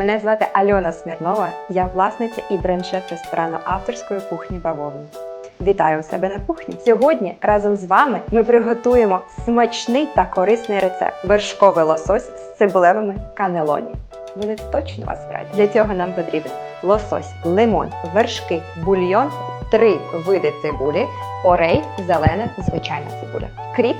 Мене звати Альона Смірнова. Я власниця і бренд-шеф ресторану авторської кухні Бавовни. Вітаю у себе на кухні. Сьогодні разом з вами ми приготуємо смачний та корисний рецепт вершковий лосось з цибулевими канелоні. Вони точно вас вразять. Для цього нам потрібен лосось, лимон, вершки, бульйон, три види цибулі, орей, зелена, звичайна цибуля, кріп,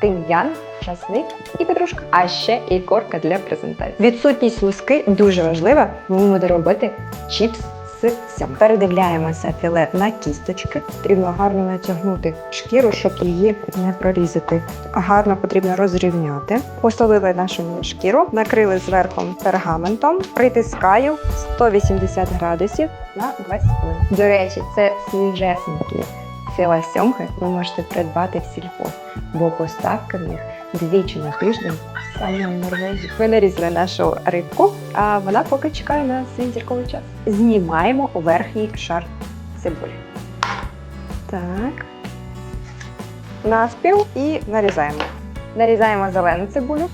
тим'ян, часник і петрушка. А ще і корка для презентації. Відсутність луски дуже важлива. Ми будемо робити чіпс з. Передивляємося філе на кісточки. Потрібно гарно натягнути шкіру, щоб її не прорізати. Гарно потрібно розрівняти. Посолили нашу шкіру, накрили зверху пергаментом, притискаю 180 градусів на 20 хвилин. До речі, це свіжесенькі філе сьомки ви можете придбати в сільпо, бо поставки в них двічі на тиждень саме в Норвегії. Ми нарізали нашу рибку, а вона поки чекає на свій зірковий час. Знімаємо верхній шар цибулі. Так. Навпіл і нарізаємо. Нарізаємо зелену цибулю.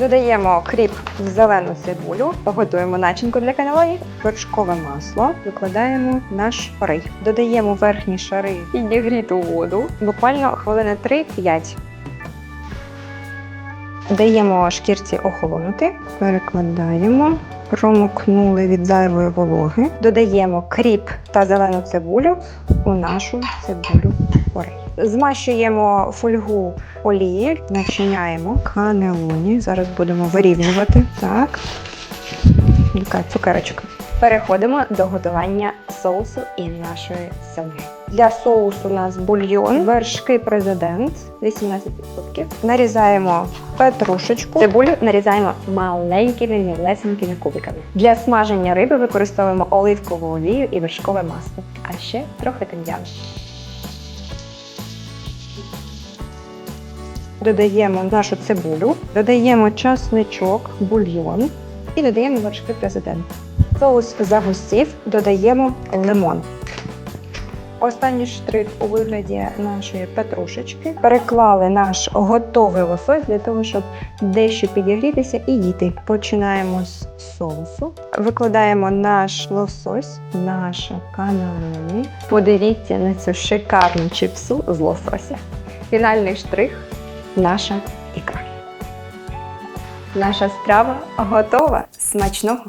Додаємо кріп в зелену цибулю, поготуємо начинку для каналої, вершкове масло, викладаємо наш орей. Додаємо верхні шари підігріту воду, буквально хвилини 3-5. Даємо шкірці охолонути, перекладаємо, промокнули від зайвої вологи, додаємо кріп та зелену цибулю у нашу цибулю орей. Змащуємо фольгу олією, начиняємо канелоні. Зараз будемо вирівнювати. Так. Цукерочка. Переходимо до готування соусу і нашої сьомги. Для соусу у нас бульйон, вершки президент 18%. Нарізаємо петрушечку. Цибулю нарізаємо маленькими мілесенькими кубиками. Для смаження риби використовуємо оливкову олію і вершкове масло, а ще трохи тим'яну. Додаємо нашу цибулю, додаємо часничок, бульйон і додаємо вершки президент. Соус загустів, додаємо лимон. Останній штрих у вигляді нашої петрушечки. Переклали наш готовий лосось для того, щоб дещо підігрітися і їти. Починаємо з соусу. Викладаємо наш лосось, наша каналоні. Подивіться на цю шикарну чіпсу з лосося. Фінальний штрих наша ікра. Наша страва готова. Смачного!